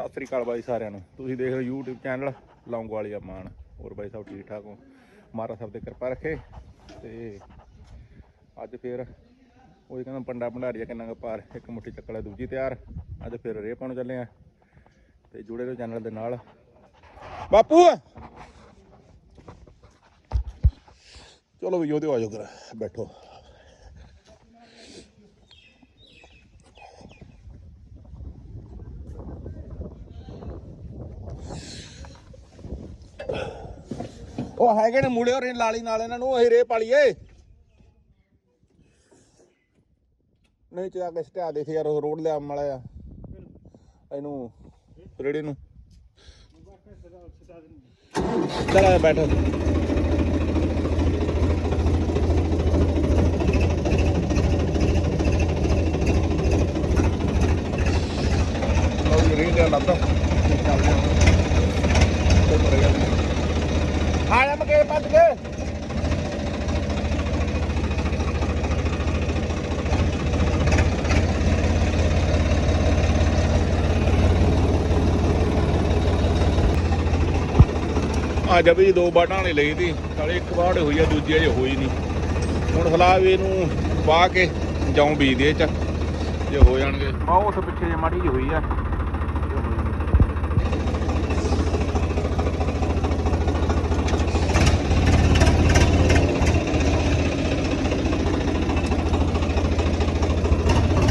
ਸਤਿ ਸ੍ਰੀ ਅਕਾਲ ਬਾਈ ਸਾਰਿਆਂ ਨੂੰ। ਤੁਸੀਂ ਦੇਖ ਰਹੇ ਹੋ YouTube ਚੈਨਲ ਲੌਂਗ ਵਾਲੀ ਮਾਨ। ਹੋਰ ਬਾਈ ਸਭ ਠੀਕ ਠਾਕ ਹੋ? ਮਹਾਰਾਜ ਸਾਹਿਬ ਤੇ ਕਿਰਪਾ ਰੱਖੇ। ਤੇ ਅੱਜ ਫੇਰ ਉਹ ਕਹਿੰਦਾ ਪੰਡਾ ਭੰਡਾਰੀਆ ਕਿੰਨਾ ਕੁ ਪਾਰ ਇੱਕ ਮੁੱਠੀ ਚੱਕਲ ਹੈ ਦੂਜੀ ਤਿਆਰ। ਅੱਜ ਫੇਰ ਰੇ ਪਾਉਣ ਚੱਲੇ ਆ। ਤੇ ਜੁੜੇ ਰਹੋ ਚੈਨਲ ਦੇ ਨਾਲ। ਬਾਪੂ! ਚਲੋ ਵੀ ਉਹਦੇ ਆ ਜਾਓ ਕਰ ਬੈਠੋ। ਉਹ ਹੈਗੇ ਨੇ ਮੁੰਡੇ ਹੋਰ ਲਾਲੀ ਨਾਲ ਇਹਨਾਂ ਨੂੰ ਅਸੀਂ ਰੇ ਪਾਲੀਏ। ਨਹੀਂ ਚਾ ਕੇ ਸਟਿਆ ਦੇਖ ਯਾਰ, ਉਹ ਰੋਡ ਲਿਆ ਮੜਾ ਆ ਇਹਨੂੰ ਰੇੜੇ ਨੂੰ। ਚਲ ਆ ਬੈਠੋ। ਲਓ ਰੇ ਲੱਭਦਾ ਚੱਲਦੇ ਆ ਆ ਜਾ ਪੱਜ ਕੇ। ਅੱਜ ਵੀ ਦੋ ਬਾਟਾਂ ਨੇ ਲਈ ਦੀ ਸਾਲੇ ਇੱਕ ਬਾੜ ਹੋਈ ਆ ਦੂਜੀ ਅਜੇ ਹੋਈ ਨਹੀਂ। ਹੁਣ ਫਿਲਹਾਲ ਵੀ ਇਹਨੂੰ ਵਾਹ ਕੇ ਜਾਉਂ ਬੀਜ ਦੇ ਚ ਜੇ ਹੋ ਜਾਣਗੇ। ਆ ਉਸ ਪਿੱਛੇ ਜੇ ਮਾੜੀ ਜਿਹੀ ਹੋਈ ਆ।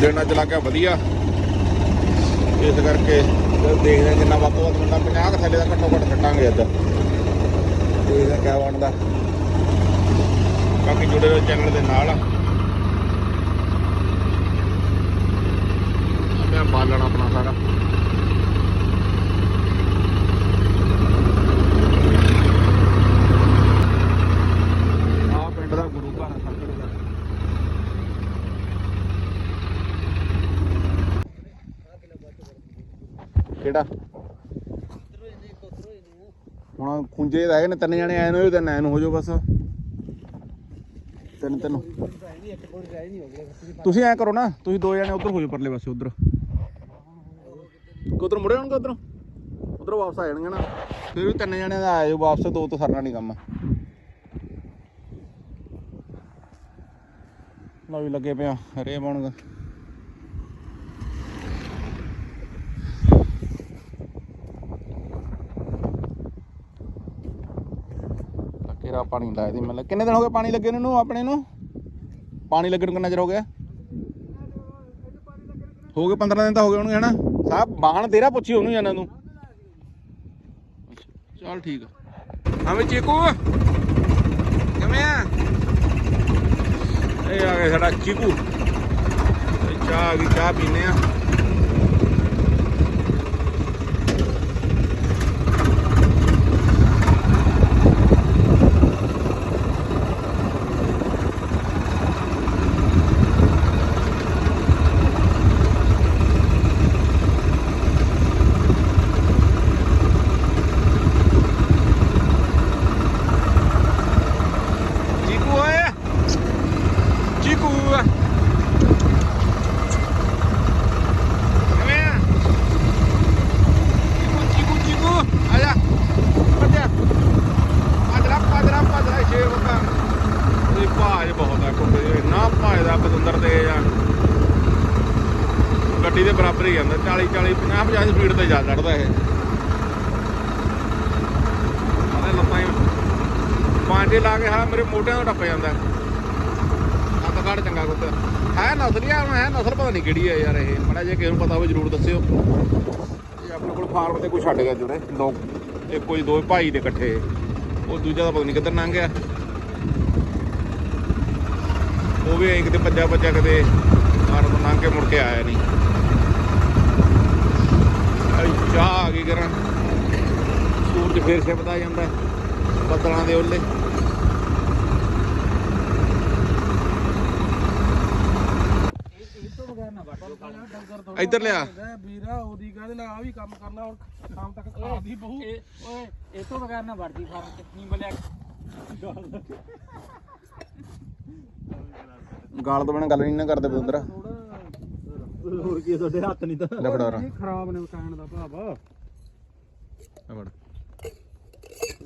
ਦਿਨ ਅੱਜ ਲੱਗਾ ਵਧੀਆ। ਇਸ ਕਰਕੇ ਦੇਖਦੇ ਜਿੰਨਾ ਵੱਧ ਤੋਂ ਵੱਧ ਬੰਦਾ 50 ਕੁ ਥੱਲੇ ਦਾ ਘੱਟੋ ਘੱਟ ਕੱਟਾਂਗੇ ਅੱਜ। ਦੇਖਦੇ ਹਾਂ ਕਿਆ ਬਣਦਾ। ਬਾਕੀ ਜੁੜੇ ਰਹੋ ਚੈਨਲ ਦੇ ਨਾਲ। ਮੈਂ ਬਾਲਣ ਆਪਣਾ ਸਾਰਾ ਆ ਪਿੰਡ ਦਾ ਗੁਰੂ ਘਰ ਹੈ ਸੰਗੜ ਦਾ ਕਿਹੜਾ ਹੁਣ ਖੁੰਝੇ ਦਾ ਹੈਗੇ ਨੇ, ਤਿੰਨ ਜਣੇ ਆਏ ਨੇ ਉਹ ਤਿੰਨ ਹੋ ਜਾਓ ਬਸ। ਤਿੰਨ ਤਿੰਨ। ਤੁਸੀਂ ਐ ਕਰੋ ਨਾ, ਤੁਸੀਂ ਦੋ ਜਣੇ ਉਧਰ ਹੋ ਜਾਓ ਪਰਲੇ ਪਾਸੇ, ਉਧਰ। ਉਧਰ ਮੁੜੇ ਹੋਣਗੇ ਉਧਰ? ਉਧਰ ਵਾਪਸ ਆ ਜਾਣਗੇ ਨਾ। ਫਿਰ ਵੀ ਤਿੰਨ ਜਣੇ ਦਾ ਆਇਓ ਵਾਪਸ, ਦੋ ਤੋਂ ਸਰਨਾ ਨਹੀਂ ਕੰਮ। ਨਾ ਵੀ ਲੱਗੇ ਪਿਆ ਹਰੇ ਪਾਉਣਗਾ ਕਿਹੜਾ ਪਾਣੀ ਲਾਇਆ ਦੀ ਮਤਲਬ ਕਿੰਨੇ ਦਿਨ ਹੋ ਗਏ ਪਾਣੀ ਲੱਗੇ ਨੂੰ ਆਪਣੇ ਨੂੰ? ਪਾਣੀ ਲੱਗੇ ਨੂੰ ਕਿੰਨਾ ਚਿਰ ਹੋ ਗਿਆ? ਹੋ ਗਏ 15 ਦਿਨ ਤਾਂ ਹੋ ਗਏ ਉਹਨੂੰ ਹਨਾ? ਸਾਹਿਬ ਬਾਹਣ ਤੇਰਾ ਪੁੱਛੀ ਉਹਨੂੰ ਜਾਨਾਂ ਨੂੰ। ਚਲ ਠੀਕ ਆ। ਹਾਂ ਵੀ ਚੀਕੂ, ਕਿਵੇਂ ਆ? ਇਹ ਆ ਗਿਆ ਸਾਡਾ ਚੀਕੂ। ਚਾਹ ਆ ਗਈ, ਚਾਹ ਪੀਨੇ ਆ ਚੀਕੂ ਓਏ ਚੀਕੂ ਕਿਵੇਂ ਆ ਚੀਕੂ ਚੀਕੂ ਚੀਕੂ ਆ ਜਾ ਭੱਜਿਆ ਪਾਦਰਾ ਪਾਦਰਾ ਪਾਦਰਾ ਸ਼ੇਰ ਹੁੰਦਾ ਇਹ ਭਾਜ ਬਹੁਤ ਆ ਕੁੰਡੇ ਦੇ ਨਾ ਭਾਜ ਦਾ ਬਦੰਦਰ ਤੇ ਆ ਭਰੀ ਜਾਂਦਾ 40 40 50 50 ਸਪੀਡ ਤੇ ਜਾ ਲੜਦਾ ਇਹ। ਆਲੇ ਲੱਤਾਂ ਪਾਂਡੇ ਲਾ ਕੇ ਹਾਂ ਮੇਰੇ ਮੋਢਿਆਂ ਤੋਂ ਟੱਪ ਜਾਂਦਾ। ਹੱਥ ਕਾੜ ਚੰਗਾ ਕੁੱਤ। ਹੈ ਨਸਲੀ ਆ, ਹੈ ਨਸਲ ਪਤਾ ਨਹੀਂ ਕਿਹੜੀ ਹੈ ਯਾਰ ਇਹ। ਮੜਾ ਜੇ ਕਿਸੇ ਨੂੰ ਪਤਾ ਹੋਵੇ, ਜਰੂਰ ਦੱਸਿਓ। ਇਹ ਆਪਣੇ ਕੋਲ ਫਾਰਮ ਤੇ ਕੋਈ ਛੱਡ ਗਿਆ ਜੁੜੇ। ਲੋਕ ਇਹ ਕੋਈ ਦੋ ਭਾਈ ਦੇ ਇਕੱਠੇ। ਉਹ ਦੂਜਾ ਦਾ ਪਤਾ ਨਹੀਂ ਕਿੱਧਰ ਲੰਘ ਗਿਆ। ਉਹ ਵੀ ਐਂ ਕਿਤੇ ਭੱਜਾ ਭੱਜਾ ਕਦੇ ਫਾਰਮ ਤੋਂ ਲੰਘ ਕੇ ਮੁੜ ਕੇ ਆਇਆ ਨਹੀਂ ਆਈ ਚਾਹ ਆ ਗਈ ਕਰਾਂ ਸੂਰਜ ਫੇਰ ਛਿਪਦਾ ਜਾਂਦਾ ਬੱਦਲਾਂ ਦੇ ਉੱਲੇ। ਇੱਧਰ ਲਿਆ। ਵੀਰਾ ਉਹਦੀ ਕਾਹਦੇ ਨਾਲ ਆ ਵੀ ਕੰਮ ਕਰਨਾ ਹੁਣ ਸ਼ਾਮ ਤੱਕ ਖਾਦੀ ਬਹੂ। ਓਏ ਇਹ ਤੋਂ ਬਗੈਰ ਨਾ ਵੜਦੀ ਫਾਰਮ ਚ ਨਹੀਂ ਬਲਿਆ। ਗਾਲ ਤੋਂ ਬਿਨਾਂ ਗੱਲ ਨਹੀਂ ਨਾ ਕਰਦੇ ਬਦੰਦਰਾ ਹੋਰ ਕੀ ਤੁਹਾਡੇ ਹੱਥ ਨਹੀਂ ਤਾਂ। ਲੈ ਫੜਾ ਖਰਾਬ ਨੇ ਕਹਿਣ ਦਾ ਭਾਵ। ਲੈ ਫੜ।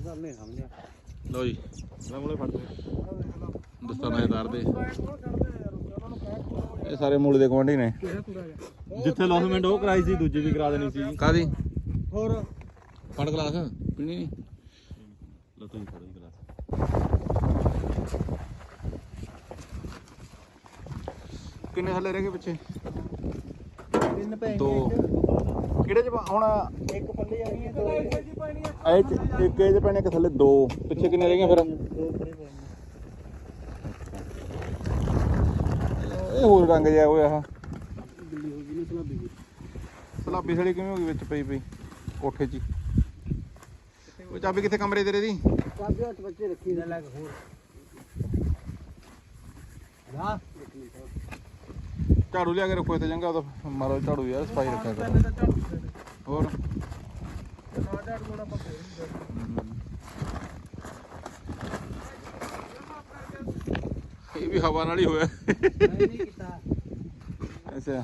ਗੱਲ ਨਹੀਂ ਸਮਝਿਆ ਲਓ ਜੀ ਲੈ ਮੂਲੇ ਫੜ ਦੇ ਦਸਤਾਨਾ ਹਜ਼ਾਰ ਦੇ। ਇਹ ਸਾਰੇ ਮੂਲ ਦੇ ਗਵਾਂਢੀ ਨੇ। ਜਿੱਥੇ ਲੌਸਮੈਂਟ ਉਹ ਕਰਾਈ ਸੀ ਦੂਜੇ ਵੀ ਕਰਾ ਦੇਣੀ ਸੀ। ਕਾਦੀ ਹੋਰ। ਫੜ ਗਲਾਸ? ਪੀਣੀ ਨਹੀਂ। ਲੋ ਤੁਸੀਂ ਫੜੋ ਗਲਾਸ। ਕਿੰਨੇ ਥੱਲੇ ਰਹਿ ਗਏ ਪਿੱਛੇ? ਦੋ। ਕਿਹੜੇ ਚ ਪਾ- ਹੁਣ ਇੱਕ ਪੱਲੇ ਆ ਗਈਆਂ ਜੀ ਪਾਣੀ ਆ ਇਹ ਚ ਇੱਕ ਇਹ ਚ ਪੈਣੇ ਇੱਕ ਥੱਲੇ ਦੋ। ਪਿੱਛੇ ਕਿੰਨੇ ਰਹਿ ਗਏ ਫਿਰ? ਦੋ ਪਰੇ ਪੈ ਇਹ ਹੋਰ ਰੰਗ ਜਿਹਾ ਹੋਇਆ ਆ ਦਿੱਲੀ ਹੋ ਗਈ ਨੇ ਸਲਾਬੀ ਦੀ ਸਲਾਬੀ ਸੜੀ ਕਿਵੇਂ ਹੋ ਗਈ ਵਿੱਚ ਪਈ ਪਈ? ਕੋਠੇ 'ਚ ਹੀ। ਉਹ ਚਾਬੀ ਕਿੱਥੇ ਕਮਰੇ ਤੇਰੇ ਦੀ? ਕਾਬੇ ਹੱਥ ਬੱਚੇ ਰੱਖੀ। ਨੇ ਲੱਗ ਹੋਰ। ਹਾਂ। ਝਾੜੂ ਲਿਆ ਕੇ ਰੱਖੋ ਇੱਥੇ ਚੰਗਾ ਉਹਦਾ ਮਾਰੋ ਝਾੜੂ ਯਾਰ ਸਫ਼ਾਈ ਰੱਖਿਆ ਕਰੋ। ਹੋਰ? ਨਾ ਝਾੜੂ ਇਹ ਵੀ ਹਵਾ ਨਾਲ ਹੀ ਹੋਇਆ। ਨਹੀਂ ਕੀਤਾ। ਅੱਛਾ।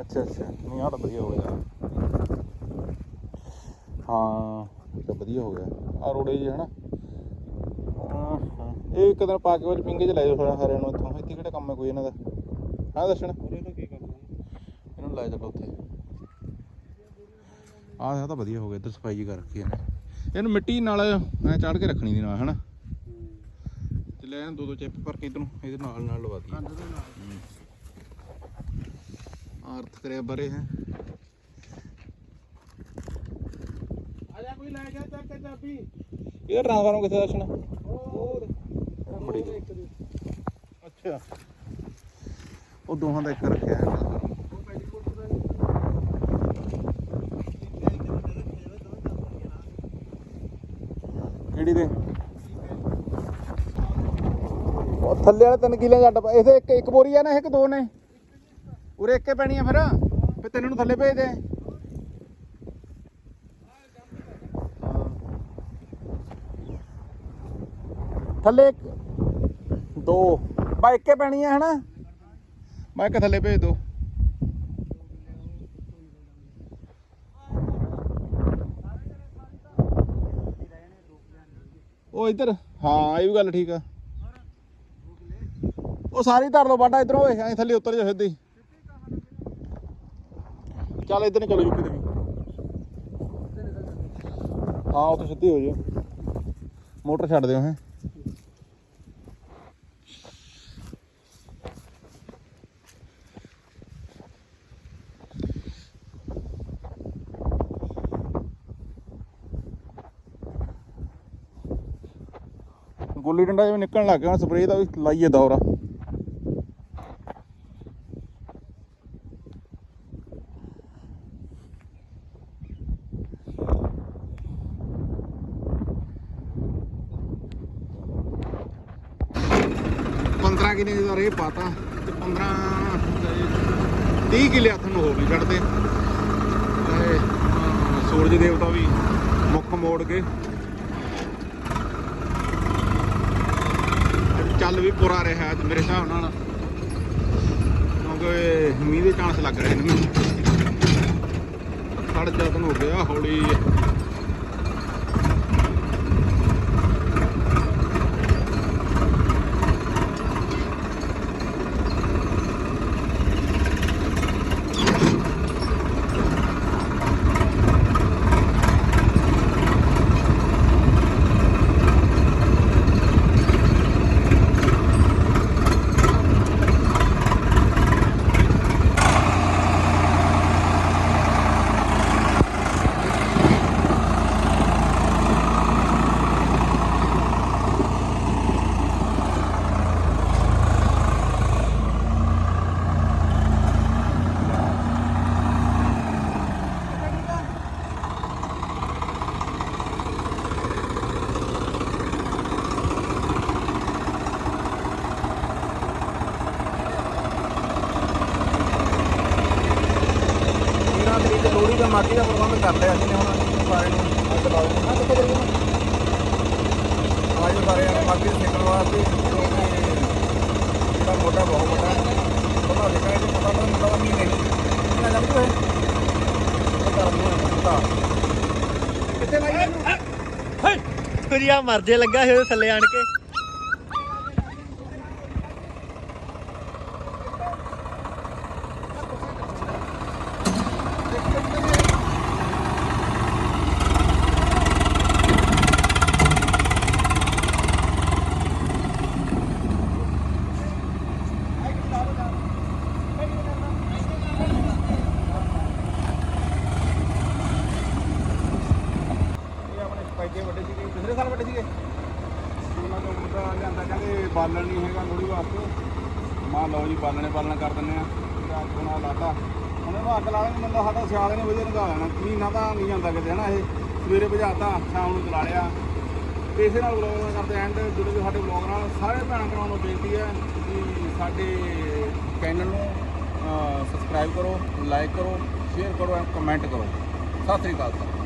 ਅੱਛਾ ਅੱਛਾ। ਨਹੀਂ ਆਹ ਤਾਂ ਵਧੀਆ ਹੋ ਗਿਆ। ਹਾਂ ਇਹ ਤਾਂ ਵਧੀਆ ਹੋ ਗਿਆ। ਆ ਰੋੜੇ ਜੀ ਹਨਾ। ਇਹ ਇੱਕ ਦਿਨ ਪਾ ਕੇ ਉਹ ਪਿੰਗੇ ਚ ਲੈ ਜਾਓ ਹਰੇ ਨੂੰ ਇੱਥੋਂ। ਇੱਥੇ ਕਿਹੜਾ ਕੰਮ ਹੈ ਕੋਈ ਇਹਨਾਂ ਦਾ? ਹਾਂ ਦਰਸ਼ਨ ਇਹਨੂੰ ਲੈ ਚੱਲੋ ਉੱਥੇ। ਆਹ ਤਾਂ ਵਧੀਆ ਹੋ ਗਿਆ ਇੱਧਰ ਸਫ਼ਾਈ ਕਰ ਰੱਖੀ ਇਹਨੇ। ਇਹਨੂੰ ਮਿੱਟੀ ਨਾਲ ਐ ਚਾੜ ਕੇ ਰੱਖਣੀ ਦੀ ਨਾਲ ਹਨਾ? ਤੇ ਲੈ ਦੋ ਦੋ ਚਿੱਪ ਭਰ ਕੇ ਇੱਧਰ ਨੂੰ ਇਹਦੇ ਨਾਲ ਨਾਲ ਲਵਾ ਦੀ ਦੇ ਨਾਲ। ਅਰਥ ਕਰਿਆ ਬਰੇ ਹੈ। ਆ ਜਾ ਕੋਈ ਲੈ ਗਿਆ ਚੱਕ ਕੇ ਚਾਬੀ। ਇਹ ਟ੍ਰਾਂਸਫਾਰਮ ਕਿੱਥੇ ਦਰਸ਼ਨ ਹੋਰ। ਬੜੀ। ਦੇ। ਅੱਛਾ। ਉਹ ਦੋਹਾਂ ਦਾ ਇੱਕ ਰੱਖਿਆ ਹੈ ਕਿਹੜੀ ਦੇ? ਉਹ ਥੱਲੇ ਵਾਲੇ ਤਿੰਨ ਕਿਲੇ ਜੱਟ ਇਹਦੇ ਇੱਕ ਇੱਕ ਬੋਰੀ ਆ ਨਾ, ਇਹ ਕਿ ਦੋ ਨੇ? ਉਰੇ ਇੱਕੇ ਪੈਣੀ ਆ ਫਿਰ। ਫਿਰ ਤਿੰਨ ਨੂੰ ਥੱਲੇ ਭੇਜ ਦੇ। ਥੱਲੇ ਇੱਕ ਦੋ। ਬਾ, ਇੱਕੇ ਪੈਣੀ ਆ, ਹਨਾ? ਮੈਂ ਇੱਕ ਥੱਲੇ ਭੇਜ ਦੋ। ਉਹ ਇੱਧਰ। ਹਾਂ, ਇਹ ਵੀ ਗੱਲ ਠੀਕ ਆ। ਉਹ ਸਾਰੀ ਧਰ ਲਓ ਬਾਟਾ ਇਧਰੋਂ ਓਏ, ਐਂ ਥੱਲੇ ਉਤਰ ਜਾ ਸਿੱਧੀ। ਚੱਲ ਇਧਰ ਨੂੰ ਚਲੋ ਯੂਪੀ ਦੇ ਵੀ ਹਾਂ, ਉੱਥੇ ਸਿੱਧੀ ਹੋ ਜਾਓ ਮੋਟਰ ਛੱਡ ਦਿਓ ਹੈ। ਗੁੱਲੀ ਡੰਡਾ ਜਿਵੇਂ ਨਿਕਲਣ ਲੱਗ ਗਿਆ ਸਪਰੇਅ ਦਾ ਵੀ ਲਾਈਏ ਦੌਰਾ। ਪੰਦਰਾਂ ਕਿਲੇ ਦਾ ਰੇ ਪਾਤਾ ਤੇ 15 30 ਕਿਲੇ ਹੱਥ ਨੂੰ ਹੋਰ ਨਹੀਂ ਛੱਡਦੇ ਤੇ। ਅਹ, ਸੂਰਜ ਦੇਵਤਾ ਵੀ ਮੁੱਖ ਮੋੜ ਕੇ ਚੱਲ ਵੀ ਪੂਰਾ ਰਿਹਾ ਅੱਜ ਮੇਰੇ ਹਿਸਾਬ ਨਾਲ। ਕਿਉਂਕਿ ਮੀਂਹ ਦੇ ਚਾਂਸ ਲੱਗ ਰਹੇ ਨੇ। ਮੈਨੂੰ ਚਾਰ ਦਿਨ ਹੋ ਗਿਆ ਹੌਲੀ। ਲੋਹੜੀ ਦਾ ਮਾਗੀ ਦਾ ਪ੍ਰਬੰਧ ਕਰ ਲਿਆ ਅਸੀਂ ਨੇ ਹੁਣ ਸਾਰੇ ਨੂੰ ਅੱਗ ਲਾਓ ਆ ਕਿੱਥੇ ਚੱਲੀ ਆਜ ਸਾਰੇ ਮਾਗੀ ਦੇ ਸਿੱਖਣ ਵਾਸਤੇ ਜਿਹੜਾ ਮੋਢਾ ਬਹੁਤ ਵੱਡਾ ਹੈ। ਬਣਾ ਦੇ ਕਹਿੰਦੇ ਪਤਾ ਤਾਂ ਮੈਨੂੰ ਤਾਂ ਮਹੀਨੇ ਕਿੰਨਾ ਜੂ ਇਹ? ਇਹ ਕਰ ਮੂੰਹ ਪਤਾ ਕਿੱਥੇ ਲਾਈ ਇਹਨੂੰ? ਤੁਰਿਆ ਮਰਦੇ ਲੱਗਾ ਸੀ ਉਹਦੇ ਥੱਲੇ ਆਣ ਕੇ। ਬਾਲਣ ਨਹੀਂ ਹੈਗਾ ਲੋੜੀ ਵਾਸਤੇ ਮਾਂ ਲਓ ਜੀ, ਬਾਲਣੇ ਬਾਲਣ ਕਰ ਦਿੰਦੇ ਆ। ਤੇ ਅੱਗ ਨਾਲ ਲਾਤਾ। ਉਹਨੇ ਇਹਨੂੰ ਅੱਗ ਲਾ ਲੈਣੀ ਬੰਦਾ ਸਾਡਾ ਸਿਆਲ ਨੇ ਵਧੀਆ ਲੰਘਾ ਲੈਣਾ। ਮਹੀਨਾ ਤਾਂ ਨਹੀਂ ਜਾਂਦਾ ਕਿਤੇ ਨਾ ਇਹ? ਸਵੇਰੇ ਬੁਝਾਤਾ ਸ਼ਾਮ ਨੂੰ ਚਲਾ ਲਿਆ। ਇਸੇ ਨਾਲ ਵਲੌਗ ਕਰਦੇ ਐਂਡ ਜੁੜੇ ਹੋਏ ਸਾਡੇ ਵਲੌਗ ਨਾਲ ਸਾਰੇ ਭੈਣਾਂ ਭਰਾਵਾਂ ਨੂੰ ਬੇਨਤੀ ਹੈ ਕਿ ਸਾਡੇ ਚੈਨਲ ਨੂੰ ਸਬਸਕ੍ਰਾਈਬ ਕਰੋ ਲਾਈਕ ਕਰੋ ਸ਼ੇਅਰ ਕਰੋ ਐਂਡ ਕਮੈਂਟ ਕਰੋ। ਸਤਿ ਸ੍ਰੀ ਅਕਾਲ ਸਰ।